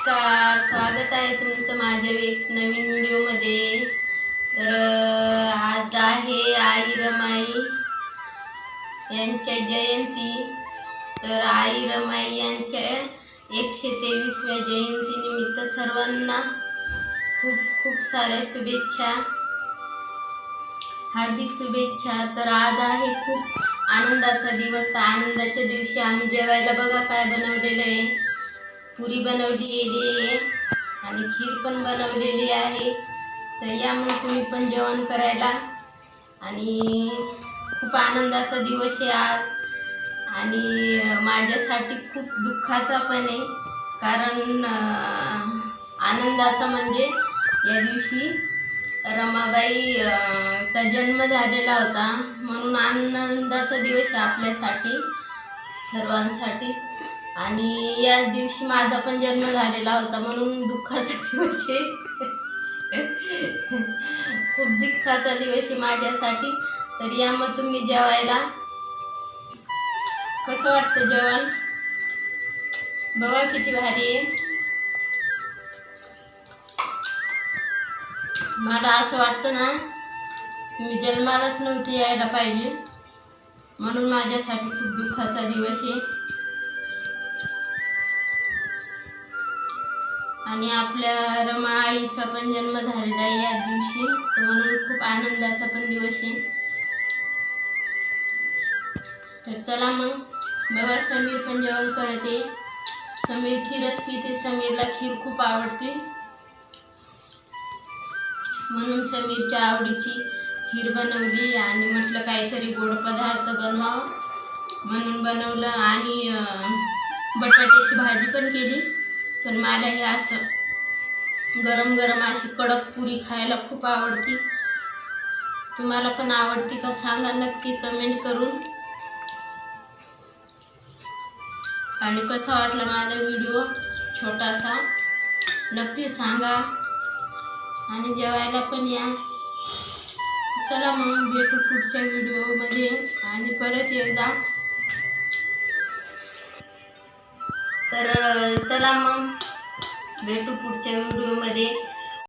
नमस्कार स्वागत आहे तुमचं माझ्या एक नवीन व्हिडिओमध्ये. तर आज आहे आई रमाई यांच्या जयंती. तर आई रमाई यांच्या एकशे तेवीसव्या जयंतीनिमित्त सर्वांना खूप खूप साऱ्या शुभेच्छा. हार्दिक शुभेच्छा. तर आज आहे खूप आनंदाचा दिवस. तर आनंदाच्या दिवशी आम्ही जेवायला बघा काय बनवलेलं आहे. पुरी बनवलेली आहे आणि खीर पण बनवलेली आहे. तर या मग तुम्ही पण जेवण करायला आणि खूप आनंदाचा दिवस आहे आज. आणि माझ्यासाठी खूप दुःखाचा पण आहे. कारण आनंदाचा म्हणजे या दिवशी रमाबाई चा जन्म झालेला होता. म्हणून आनंदाचा दिवस आहे आपल्यासाठी सर्वांसाठीच आणि याच दिवशी माझा पण जन्म झालेला होता म्हणून दुःखाचा दिवस आहे. खूप दुःखाचा दिवस आहे माझ्यासाठी. तर या मग तुम्ही जेवायला कसं वाटतं जेवण? बघा किती भारी आहे. मला असं वाटतं ना मी जन्मालाच नव्हती यायला पाहिजे. म्हणून माझ्यासाठी खूप दुःखाचा दिवस आहे. आणि आपल्या रमा आईचा पण जन्म झालेला आहे या दिवशी. तर म्हणून खूप आनंदाचा पण दिवस आहे. तर चला मग. बघा समीर पण जेवण करते समीर खीरच पिते. समीरला खीर खूप आवडते. म्हणून समीरच्या आवडीची खीर बनवली आणि म्हटलं काहीतरी गोड पदार्थ बनवावं. म्हणून बनवलं आणि बटाट्याची भाजी पण केली. पण मला हे असं गरम गरम अशी कडक पुरी खायला खूप आवडती. तुम्हाला पण आवडती का सांगा नक्की कमेंट करून. आणि कसा वाटला माझा व्हिडिओ छोटासा नक्की सांगा. आणि जेवायला पण या. चला मग भेटू पुढच्या व्हिडिओमध्ये. आणि परत एकदा तर चला मग. भेटू पुढच्या व्हिडिओमध्ये